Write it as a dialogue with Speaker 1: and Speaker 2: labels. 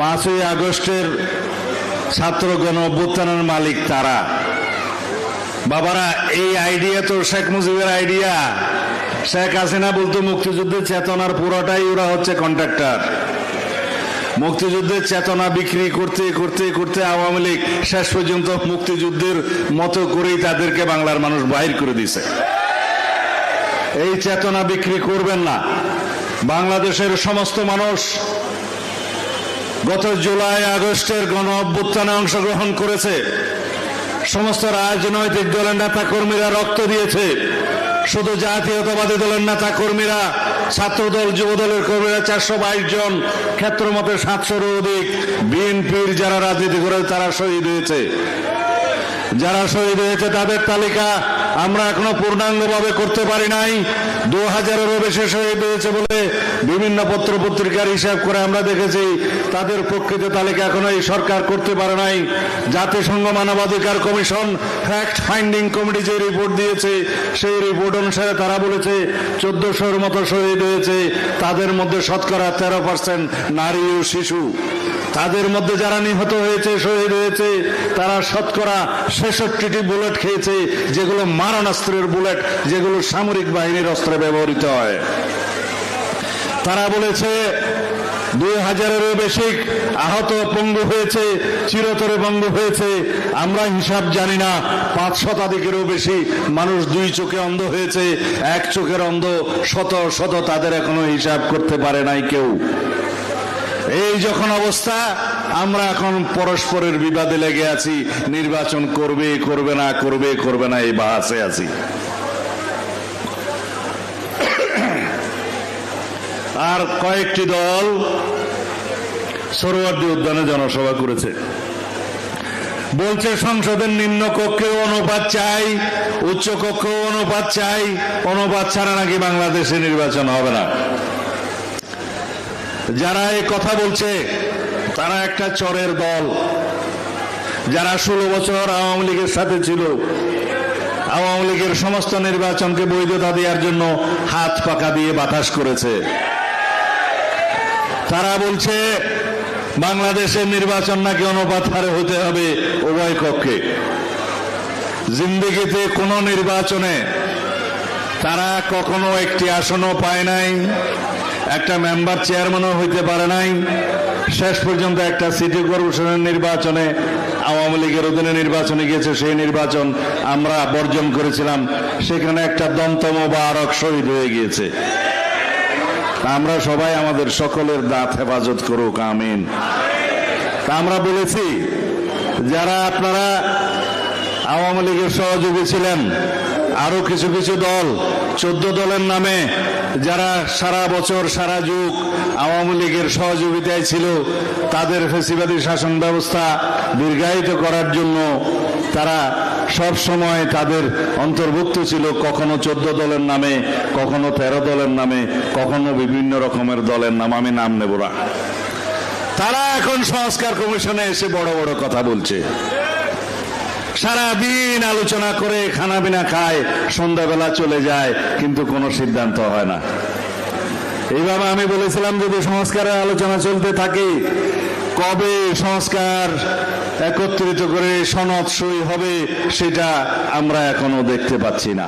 Speaker 1: পাঁচই আগস্টের ছাত্র গণ অভ্যুত্থানের মালিক তারা। বাবারা, এই আইডিয়া তো শেখ মুজিবের আইডিয়া শেখ হাসিনা বলতো, মুক্তিযুদ্ধের চেতনার পুরোটাই ওরা হচ্ছে কন্ট্রাক্টর মুক্তিযুদ্ধের চেতনা বিক্রি করতে করতে করতে আওয়ামী লীগ শেষ পর্যন্ত মুক্তিযুদ্ধের মতো করেই তাদেরকে বাংলার মানুষ বাহির করে দিছে এই চেতনা বিক্রি করবেন না। বাংলাদেশের সমস্ত মানুষ গত জুলাই, আগস্টের গণ অভ্যুত্থানে অংশগ্রহণ করেছে। সমস্ত রাজনৈতিক দলের নেতা কর্মীরা রক্ত দিয়েছে। শুধু জাতীয়তাবাদী দলের নেতা কর্মীরা ছাত্রদল যুব দলের কর্মীরা, চারশো বাইশ জন ক্ষেত্র মতে সাতশোর অধিক বিএনপির যারা রাজনীতি করে তারা শহীদ হয়েছে। যারা শহীদ হয়েছে, তাদের তালিকা আমরা এখনও পূর্ণাঙ্গভাবে করতে পারি নাই। দু হাজারেরও বেশি শহীদ হয়েছে বলে বিভিন্ন পত্র পত্রিকার হিসাব করে আমরা দেখেছি, তাদের প্রকৃত তালিকা এখনও এই সরকার করতে পারে নাই। জাতিসংঘ মানবাধিকার কমিশন ফ্যাক্ট ফাইন্ডিং কমিটি যে রিপোর্ট দিয়েছে, সেই রিপোর্ট অনুসারে তারা বলেছে, চোদ্দশোর মতো শহীদ হয়েছে। তাদের মধ্যে শতকরা তেরো পার্সেন্ট নারী ও শিশু। তাদের মধ্যে যারা নিহত হয়েছে, শহীদ হয়েছে, তারা শতকরা ছেষট্টিটি বুলেট খেয়েছে, যেগুলো মারণাস্ত্রের বুলেট যেগুলো সামরিক বাহিনীর অস্ত্রে ব্যবহৃত হয়। তারা বলেছে, দুই হাজারেরও বেশি আহত পঙ্গু হয়েছে, চিরতরে পঙ্গু হয়েছে। আমরা হিসাব জানি না, পাঁচ শতাধিকেরও বেশি মানুষ দুই চোখে অন্ধ হয়েছে, এক চোখের অন্ধ শত শত তাদের এখনও হিসাব করতে পারে নাই কেউ। এই যখন অবস্থা, আমরা এখন পরস্পরের বিবাদে লেগে আছি। নির্বাচন করবে করবে না, করবে করবে না, এই বাহাসে আছি। আর কয়েকটি দল সরোয়ার্দী উদ্যানে জনসভা করেছে। বলছে, সংসদের নিম্ন কক্ষেও অনুপাত চাই, উচ্চ কক্ষেও অনুপাত চাই, অনুপাত ছাড়া নাকি বাংলাদেশে নির্বাচন হবে না। যারা এই কথা বলছে, তারা একটা চরের দল। যারা ষোলো বছর আওয়ামী লীগের সাথে ছিল, আওয়ামী লীগের সমস্ত নির্বাচনকে বৈধতা দেওয়ার জন্য হাত পাকা দিয়ে বাতাস করেছে। তারা বলছে, বাংলাদেশের নির্বাচন নাকি অনুপাত হারে হতে হবে উভয় কক্ষে। জিন্দিগিতে কোনো নির্বাচনে তারা কখনো একটি আসনও পায় নাই, একটা মেম্বার চেয়ারম্যানও হইতে পারে নাই। শেষ পর্যন্ত একটা সিটি কর্পোরেশনের নির্বাচনে, আওয়ামী লীগের অধীনে নির্বাচনে গিয়েছে, সেই নির্বাচন আমরা বর্জন করেছিলাম। সেখানে একটা দন্তম বা আরক শহীদ হয়ে গিয়েছে। আমরা সবাই আমাদের সকলের দাঁত হেফাজত করুক, আমিন। আমরা বলেছি, যারা আপনারা আওয়ামী লীগের সহযোগী ছিলেন আরও কিছু কিছু দল, চোদ্দ দলের নামে, যারা সারা বছর, সারা যুগ আওয়ামী লীগের সহযোগিতায় ছিল, তাদের ফেসিবাদী শাসন ব্যবস্থা দীর্ঘায়িত করার জন্য তারা সব সময় তাদের অন্তর্ভুক্ত ছিল, কখনো চোদ্দ দলের নামে, কখনো তেরো দলের নামে, কখনো বিভিন্ন রকমের দলের নাম, আমি নাম নেব না। তারা এখন সংস্কার কমিশনে এসে বড় বড় কথা বলছে। সারাদিন আলোচনা করে খানা বিনা খায়, সন্ধ্যাবেলা চলে যায়, কিন্তু কোনো সিদ্ধান্ত হয় না। এইভাবে আমি বলেছিলাম যদি সংস্কারের আলোচনা চলতে থাকে, কবে সংস্কার একত্রিত করে সনৎসই হবে, সেটা আমরা এখনও দেখতে পাচ্ছি না।